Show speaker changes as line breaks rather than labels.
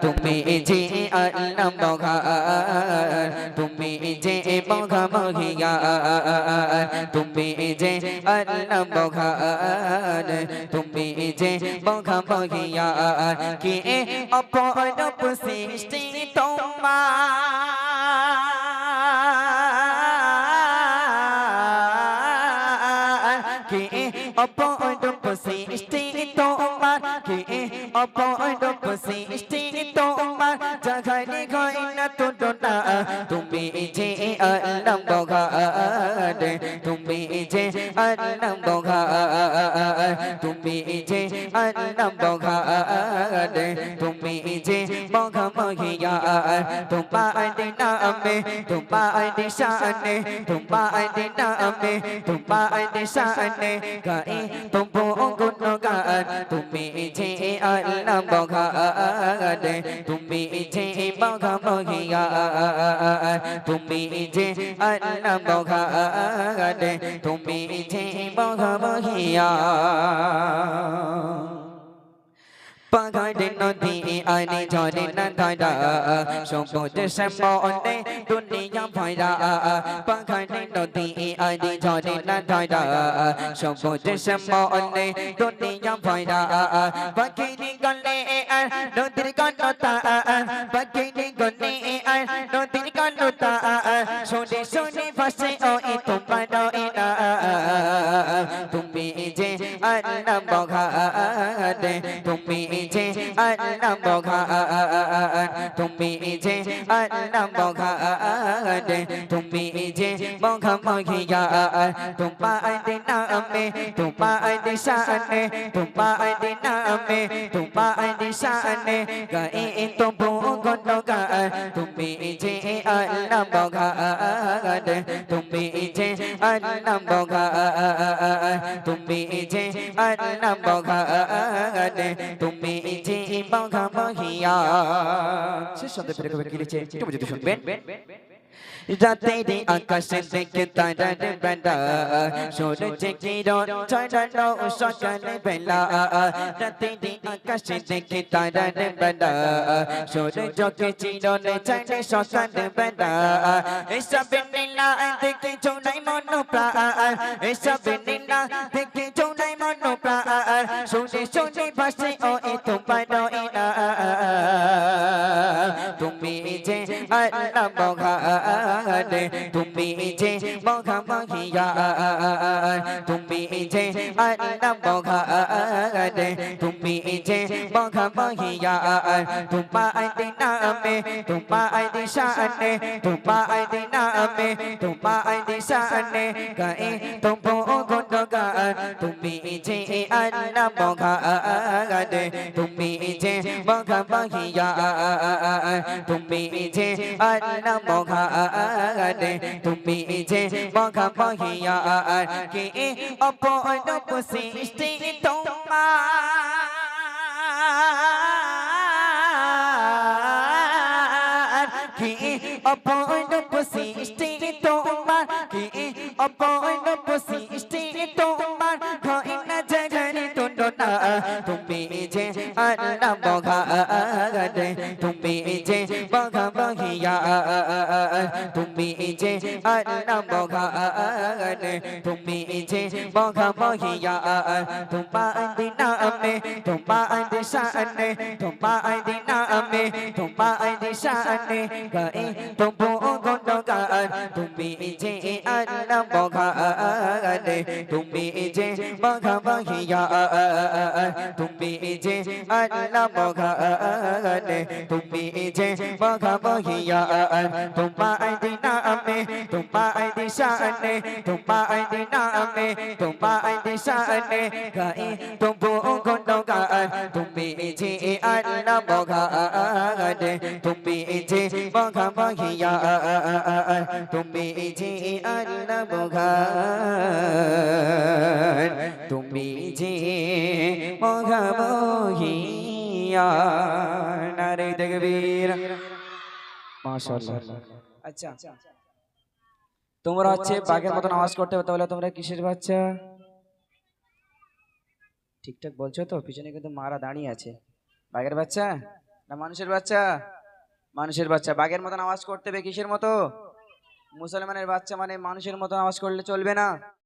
তুমি যে আল্লাহ বঘার তুমি যে বঘা বঘিয়া তুমি যে আল্লাহ বঘার তুমি যে বঘা বঘিয়া কে অপরূপ সৃষ্টি তোমার? কে অপরূপ সৃষ্টি তোমার কে অপরূপ সৃষ্টি তোমার জাগানে গয় না তো না তুমি যে আল্লাহ বগাদ তুমি যে আল্লাহ বগাদ তুমি যে আল্লাহ বগাদ তুমি যে বগা মহিয়া তোমার নামে তোমার নিশানে তোমার নামে তোমার নিশানে গায়ে তোমা গুণগান তুমি যে আল্লাহ বগাদ তুমি যে বগা মহিয়া তুমি যে আল্লাহ বগাদ তুমি যে বগা পাগাড়ে নদী আনি ঝরে না ধারা সমুদ্র সমনে দুনিয়া ভরা পাগাড়ে নদী আনি ঝরে না ধারা সমুদ্র সমনে দুনিয়া ভরা পাখিরি গলে আর নদীর গণতা পাখিরি গলে আর নদীর গণতা শুনে শুনে ভাসে ও তোমার তুমি যে আল্লাহ যে আল্লাহ বঘাদ তুমি যে আল্লাহ বঘাদ তুমি যে মঘিয়া তোমার নামে, তোমার শানে তোমার নামে, তোমার শানে গায়ে তবু গণগান। তুমি যে আল্লাহ বঘাদ তুমি যে আল্লাহ বঘাদ তুমি যে আল্লাহ বঘাদ তুমি বঘা মহিয়া শেষ শব্দ ফেরে কবে কি লিখছে একটু যদি শুনবেন রাতের আকাশে দেখে তারার বেলা সূর্য কিরণ ছড়ানো সকালে বেলা রাতের আকাশে দেখে তারার বেলা সূর্য কিরণ ছড়ে সকালে বেলা এসব নীলা দেখে চৌনাই মন প্রাণ এসব তোমার ইনা তুমি যে আল্লাহ বঘাদ তুমি যে বঘা মহিয়া তুমি যে আল্লাহ বঘাদ তুমি যে বঘা মহিয়া তোমার নামে তোমার শানে তোমার নামে তোমার শানে গায়ে তোমা গুণগান তুমি যে আল্লাহ বঘাদ তুমি বঘা মহিয়া তুমি যে আল্লাহ বঘাদ তুমি যে বঘা মহিয়া কে অপরূপ সৃষ্টি তোমার কে অপরূপ সৃষ্টি তোমার কে অপরূপ সৃষ্টি তোমার তুমি যে আল্লাহ বঘাদ তুমি যে বঘা বহিয়া তুমি যে আল্লাহ বঘাদ তুমি যে বঘা বহিয়া তোমার নামে তোমার শানে তোমার নামে তোমার শানে গায়ে তবু গুণগান তুমি যে আল্লাহ বঘাদ তুমি যে বঘা বহিয়া তুমি যে আল্লাহ বঘাদ তুমি যে বঘা বহিয়া তোমার নামে তোমার শানে তোমার নামে তোমার শানে গায়ে তবু গুণগান তুমি যে আল্লাহ বঘাদ তুমি যে বঘা বহিয়া তুমি যে আল্লাহ বঘাদ তুমি যে বঘা বহিয়া নারে দেখবীর মাশাআল্লাহ। আচ্ছা। তোমরা হচ্ছে বাঘের মতন আওয়াজ করতে হবে তাহলে তোমরা কিসের বাচ্চা? ঠিকঠাক বলছো তো পিছনে কিন্তু মারা দাঁড়িয়ে আছে। বাঘের বাচ্চা
না মানুষের বাচ্চা? মানুষের বাচ্চা। বাঘের মতন আওয়াজ করতে হবে কিসের মতো? মুসলমানের বাচ্চা মানে মানুষের মতন আওয়াজ করলে চলবে না।